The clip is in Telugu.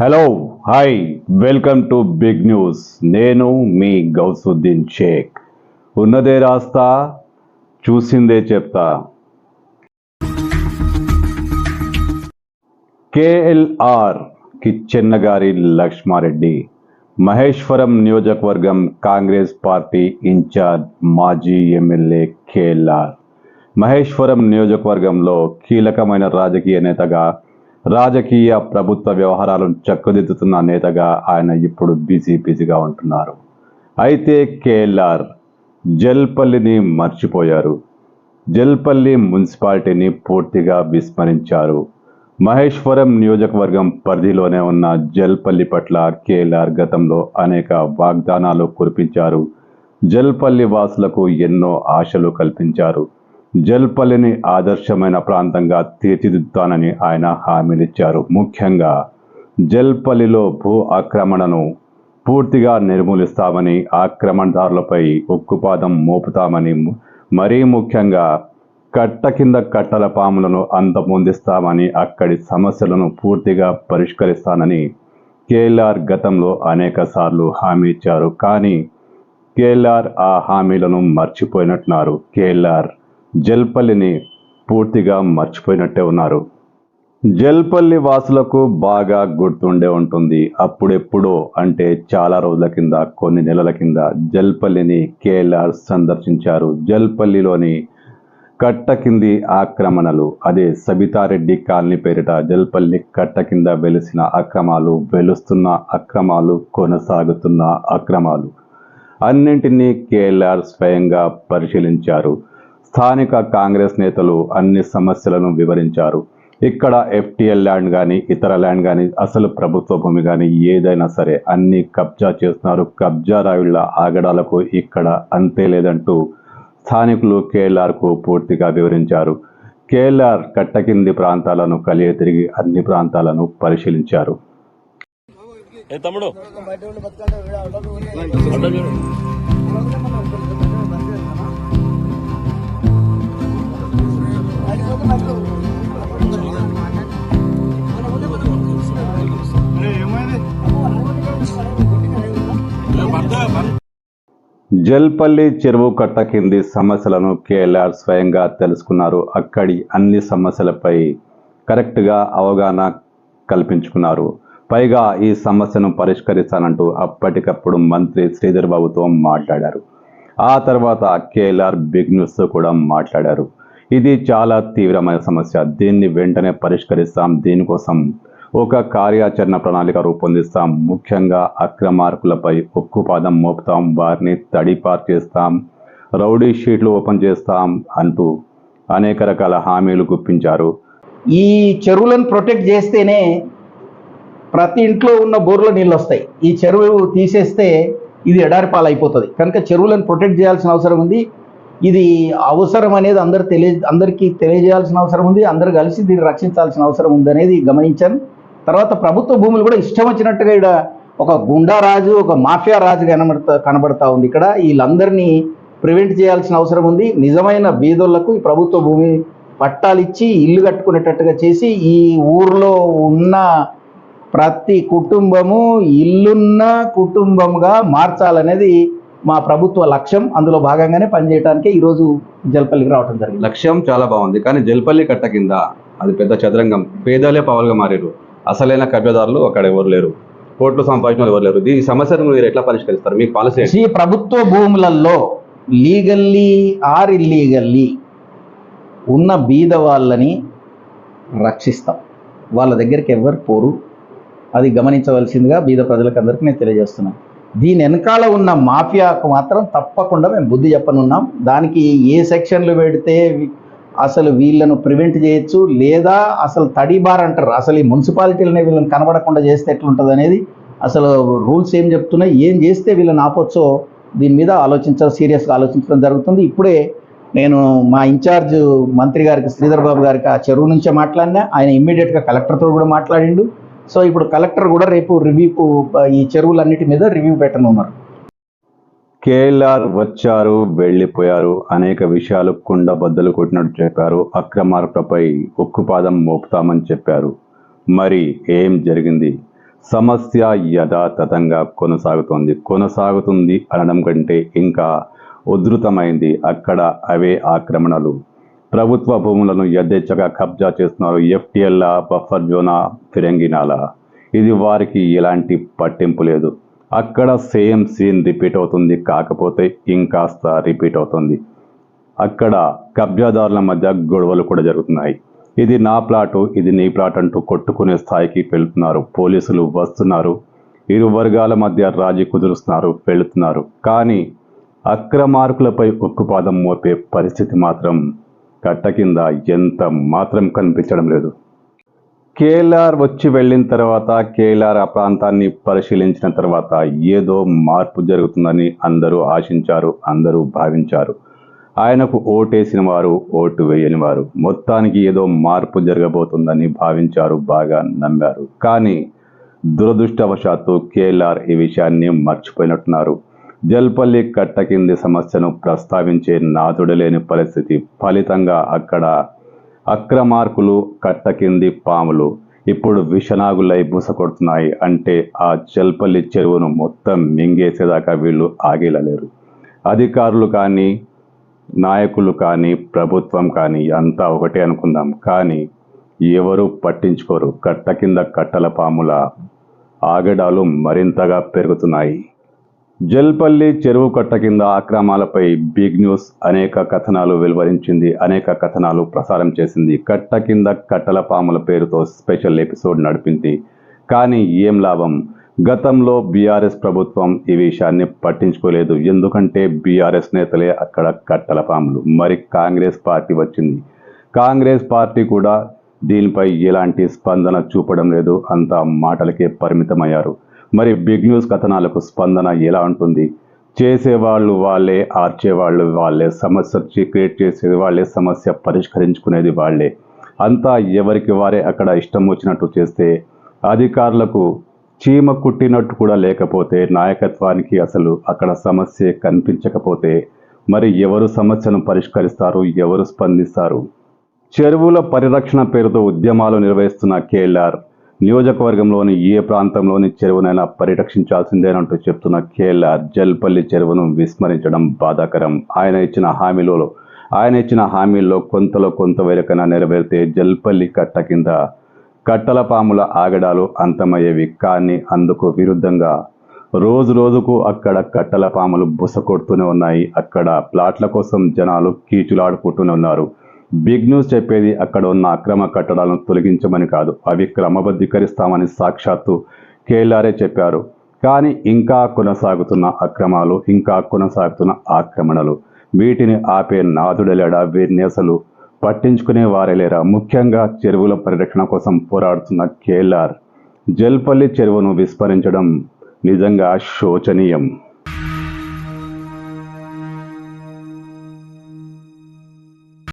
Hello hi welcome to big news నేను మీ గౌసుద్దీన్ షేక్. ఉన్నదే రాస్తా చూసిందే చెప్తా. కేఎల్ఆర్ కిచ్చెన్నగారి లక్ష్మారెడ్డి మహేశ్వరం నియోజకవర్గం కాంగ్రెస్ పార్టీ ఇన్ఛార్జ్ మాజీ ఎమ్మెల్యే కేఎల్ఆర్ మహేశ్వరం నియోజకవర్గంలో కీలకమైన రాజకీయ నేతగా రాజకీయ ప్రభుత్వ వ్యవహారాలను చక్కదిద్దుతున్న నేతగా ఆయన ఇప్పుడు బిజీ బిజీగా ఉంటున్నారు. అయితే కేఎల్ఆర్ జల్పల్లిని మర్చిపోయారు. జల్పల్లి మున్సిపాలిటీని పూర్తిగా విస్మరించారు. మహేశ్వరం నియోజకవర్గం పరిధిలోనే ఉన్న జల్పల్లి పట్ల కేఎల్ఆర్ గతంలో అనేక వాగ్దానాలు కురిపించారు. జల్పల్లి వాసులకు ఎన్నో ఆశలు కల్పించారు. జల్పల్లిని ఆదర్శమైన ప్రాంతంగా తీర్చిదిద్దుతానని ఆయన హామీలిచ్చారు. ముఖ్యంగా జల్పల్లిలో భూ ఆక్రమణను పూర్తిగా నిర్మూలిస్తామని ఆక్రమణదారులపై ఉక్కుపాదం మోపుతామని మరీ ముఖ్యంగా కట్ట కింద కట్టల పాములను అంతమొందిస్తామని అక్కడి సమస్యలను పూర్తిగా పరిష్కరిస్తానని కేఎల్ఆర్ గతంలో అనేకసార్లు హామీ ఇచ్చారు. కానీ కేఎల్ఆర్ ఆ హామీలను మర్చిపోయినట్టున్నారు. కేఎల్ఆర్ జల్పల్లిని పూర్తిగా మర్చిపోయినట్టే ఉన్నారు. జల్పల్లి వాసులకు బాగా గుర్తుండే ఉంటుంది. అప్పుడెప్పుడో అంటే చాలా రోజుల కింద కొన్ని నెలల కింద జల్పల్లిని కేఎల్ఆర్ సందర్శించారు. జల్పల్లిలోని కట్ట కింది ఆక్రమణలు అదే సబితారెడ్డి కాలనీ పేరిట జల్పల్లి కట్ట కింద వెలిసిన అక్రమాలు వెలుస్తున్న అక్రమాలు కొనసాగుతున్న అక్రమాలు అన్నింటినీ కేఎల్ఆర్ స్వయంగా పరిశీలించారు. స్థానిక కాంగ్రెస్ నేతలు అన్ని సమస్యలను వివరించారు. ఇక్కడ ఎఫ్టిఎల్ ల్యాండ్ కానీ ఇతర ల్యాండ్ కానీ అసలు ప్రభుత్వ భూమి కానీ ఏదైనా సరే అన్ని కబ్జా చేస్తున్నారు. కబ్జా రాయుళ్ళ ఆగడాలకు ఇక్కడ అంతే లేదంటూ స్థానికులు కేఎల్ఆర్కు పూర్తిగా వివరించారు. కేఎల్ఆర్ కట్ట కింది ప్రాంతాలను కలియ తిరిగి అన్ని ప్రాంతాలను పరిశీలించారు. ఏ తమ్ముడు? జల్పల్లి చెరువు కట్ట కింది సమస్యలను కేఎల్ఆర్ స్వయంగా తెలుసుకున్నారు. అక్కడి అన్ని సమస్యలపై కరెక్ట్గా అవగాహన కల్పించుకున్నారు. పైగా ఈ సమస్యను పరిష్కరిస్తానంటూ అప్పటికప్పుడు మంత్రి శ్రీధర్ బాబుతో మాట్లాడారు. ఆ తర్వాత కేఎల్ఆర్ బిగ్ న్యూస్తో కూడా మాట్లాడారు. ఇది చాలా తీవ్రమైన సమస్య. దీన్ని వెంటనే పరిష్కరిస్తాం. దీనికోసం ఒక కార్యాచరణ ప్రణాళిక రూపొందిస్తాం. ముఖ్యంగా అక్రమార్కులపై ఉక్కుపాదం మోపుతాం. వారిని తడిపార్ చేస్తాం. రౌడీ షీట్లు ఓపెన్ చేస్తాం అంటూ అనేక రకాల హామీలు గుప్పించారు. ఈ చెరువులను ప్రొటెక్ట్ చేస్తేనే ప్రతి ఇంట్లో ఉన్న బోర్లో నీళ్ళు వస్తాయి. ఈ చెరువు తీసేస్తే ఇది ఎడారి పాలైపోతుంది. కనుక చెరువులను ప్రొటెక్ట్ చేయాల్సిన అవసరం ఉంది. ఇది అవసరం అనేది అందరు తెలియ అందరికీ తెలియజేయాల్సిన అవసరం ఉంది. అందరు కలిసి దీన్ని రక్షించాల్సిన అవసరం ఉంది అనేది గమనించాను. తర్వాత ప్రభుత్వ భూములు కూడా ఇష్టం వచ్చినట్టుగా ఇక్కడ ఒక గుండా రాజు ఒక మాఫియా రాజు కనబడతా కనబడతా ఉంది. ఇక్కడ వీళ్ళందరినీ ప్రివెంట్ చేయాల్సిన అవసరం ఉంది. నిజమైన బీదోళ్ళకు ఈ ప్రభుత్వ భూమి పట్టాలు ఇచ్చి ఇల్లు కట్టుకునేటట్టుగా చేసి ఈ ఊర్లో ఉన్న ప్రతి కుటుంబము ఇల్లున్న కుటుంబంగా మార్చాలనేది మా ప్రభుత్వ లక్ష్యం. అందులో భాగంగానే పనిచేయడానికి ఈరోజు జల్పల్లికి రావడం జరిగింది. లక్ష్యం చాలా బాగుంది. కానీ జల్పల్లి కట్ట కింద అది పెద్ద చదరంగం. పేదలే పవల్గా మారారు. అసలైన కబ్జాదారులు అక్కడ ఎవరు లేరు. కోట్లు సంపాదించిన ఎవరు లేరు. ఈ సమస్యను మీరు ఎట్లా పరిష్కరిస్తారు? మీ పాలసీ ఈ ప్రభుత్వ భూములలో లీగల్లీ ఆర్ ఇల్లీగల్లీ ఉన్న బీద వాళ్ళని రక్షిస్తాం. వాళ్ళ దగ్గరికి ఎవరు పోరు. అది గమనించవలసిందిగా బీద ప్రజలకు అందరికీ నేను తెలియజేస్తున్నాను. దీని వెనకాల ఉన్న మాఫియాకు మాత్రం తప్పకుండా మేము బుద్ధి చెప్పనున్నాం. దానికి ఏ సెక్షన్లు పెడితే అసలు వీళ్ళను ప్రివెంట్ చేయొచ్చు లేదా అసలు తడిబార్ అంటారు. అసలు ఈ మున్సిపాలిటీలనే వీళ్ళని కనబడకుండా చేస్తే ఎట్లుంటుంది అనేది అసలు రూల్స్ ఏం చెప్తున్నాయి? ఏం చేస్తే వీళ్ళని ఆపొచ్చో దీని మీద ఆలోచించడం సీరియస్గా ఆలోచించడం జరుగుతుంది. ఇప్పుడే నేను మా ఇన్ఛార్జ్ మంత్రి గారికి శ్రీధర్ బాబు గారికి ఆ చెరువు నుంచే మాట్లాడినా. ఆయన ఇమ్మీడియట్గా కలెక్టర్తో కూడా మాట్లాడిండు. సో ఇప్పుడు కలెక్టర్ కూడా రేపు రివ్యూకు ఈ చెరువులన్నిటి మీద రివ్యూ పెట్టనున్నారు. కేఎల్ఆర్ వచ్చారు వెళ్ళిపోయారు. అనేక విషయాలు కుండ బద్దలు కొట్టినట్టు చెప్పారు. అక్రమార్కులపై ఉక్కుపాదం మోపుతామని చెప్పారు. మరి ఏం జరిగింది? సమస్య యథాతథంగా కొనసాగుతోంది. కొనసాగుతుంది అనడం కంటే ఇంకా ఉధృతమైంది అక్కడ అవే ఆక్రమణలు. ప్రభుత్వ భూములను యథేచ్ఛగా కబ్జా చేస్తున్నారు ఎఫ్టిఎల్ బఫర్ జోనా ఫిరంగినాల. ఇది వారికి ఎలాంటి పట్టింపు లేదు. అక్కడ సేమ్ సీన్ రిపీట్ అవుతుంది కాకపోతే ఇంకాస్త రిపీట్ అవుతుంది. అక్కడ కబ్జాదారుల మధ్య గొడవలు కూడా జరుగుతున్నాయి. ఇది నా ప్లాటు ఇది నీ ప్లాట్ అంటూ కొట్టుకునే స్థాయికి వెళుతున్నారు. పోలీసులు వస్తున్నారు. ఇరు వర్గాల మధ్య రాజీ కుదురుస్తున్నారు వెళుతున్నారు. కానీ అక్రమార్కులపై ఉక్కుపాదం మోపే పరిస్థితి మాత్రం కట్ట కింద ఎంత మాత్రం కనిపించడం లేదు. కేఎల్ఆర్ వచ్చి వెళ్ళిన తర్వాత కేఎల్ఆర్ ఆ ప్రాంతాన్ని పరిశీలించిన తర్వాత ఏదో మార్పు జరుగుతుందని అందరూ ఆశించారు అందరూ భావించారు. ఆయనకు ఓటేసిన వారు ఓటు వేయని వారు మొత్తానికి ఏదో మార్పు జరగబోతుందని భావించారు బాగా నమ్మారు. కానీ దురదృష్టవశాత్తు కేఎల్ఆర్ ఈ విషయాన్ని మర్చిపోయినట్టున్నారు. జల్పల్లి కట్ట కింది సమస్యను ప్రస్తావించే నాదుడలేని పరిస్థితి ఫలితంగా అక్కడ అక్రమార్కులు కట్ట కింది పాములు. ఇప్పుడు విషనాగులై బుసకొడుతున్నాయి అంటే ఆ జల్పల్లి చెరువును మొత్తం మింగేసేదాకా వీళ్ళు ఆగేలలేరు అధికారులు కానీ నాయకులు కానీ ప్రభుత్వం కానీ అంతా ఒకటే అనుకుందాం. కానీ ఎవరు పట్టించుకోరు. కట్ట కింద కట్టల పాముల ఆగడాలు మరింతగా పెరుగుతున్నాయి. జల్పల్లి చెరువు కట్ట కింద ఆక్రమాలపై బిగ్ న్యూస్ అనేక కథనాలు వెలువరించింది అనేక కథనాలు ప్రసారం చేసింది. కట్ట కింద కట్టల పాముల పేరుతో స్పెషల్ ఎపిసోడ్ నడిపింది. కానీ ఏం లాభం? గతంలో బీఆర్ఎస్ ప్రభుత్వం ఈ విషయాన్ని పట్టించుకోలేదు. ఎందుకంటే బీఆర్ఎస్ నేతలే అక్కడ కట్టల పాములు. మరి కాంగ్రెస్ పార్టీ వచ్చింది. కాంగ్రెస్ పార్టీ కూడా దీనిపై ఎలాంటి స్పందన చూపడం లేదు. అంతా మాటలకే పరిమితమయ్యారు. మరి బిగ్ న్యూస్ కథనాలకు స్పందన ఎలా ఉంటుంది? చేసేవాళ్ళు వాళ్ళే ఆర్చేవాళ్ళు వాళ్ళే సమస్య క్రియేట్ చేసేది వాళ్ళే సమస్య పరిష్కరించుకునేది వాళ్ళే. అంతా ఎవరికి వారే అక్కడ ఇష్టం వచ్చినట్టు చేస్తే అధికారులకు చీమ కుట్టినట్టు కూడా లేకపోతే నాయకత్వానికి అసలు అక్కడ సమస్య కనిపించకపోతే మరి ఎవరు సమస్యను పరిష్కరిస్తారు ఎవరు స్పందిస్తారు? చెరువుల పరిరక్షణ పేరుతో ఉద్యమాలు నిర్వహిస్తున్న కేఎల్ఆర్ నియోజకవర్గంలోని ఏ ప్రాంతంలోని చెరువునైనా పరిరక్షించాల్సిందేనంటూ చెప్తున్న కేఎల్ఆర్. జల్పల్లి చెరువును విస్మరించడం బాధాకరం. ఆయన ఇచ్చిన హామీలలో ఆయన ఇచ్చిన హామీల్లో కొంతలో కొంత వేరకైనా నెరవేరితే జల్పల్లి కట్ట కింద కట్టల పాముల ఆగడాలు అంతమయ్యేవి కానీ అందుకు విరుద్ధంగా రోజు రోజుకు అక్కడ కట్టల పాములు బుస కొడుతూనే ఉన్నాయి. అక్కడ ప్లాట్ల కోసం జనాలు కీచులాడుకుంటూనే ఉన్నారు. బిగ్ న్యూస్ చెప్పేది అక్కడ ఉన్న అక్రమ కట్టడాలను తొలగించమని కాదు అవి క్రమబద్ధీకరిస్తామని సాక్షాత్తు కేఎల్ఆర్ఏ చెప్పారు. కానీ ఇంకా కొనసాగుతున్న అక్రమాలు ఇంకా కొనసాగుతున్న ఆక్రమణలు వీటిని ఆపే నాదుడలేడా వీర్నేసలు పట్టించుకునే వారే లేరా? ముఖ్యంగా చెరువుల పరిరక్షణ కోసం పోరాడుతున్న కేఎల్ఆర్. జల్పల్లి చెరువును విస్మరించడం నిజంగా శోచనీయం.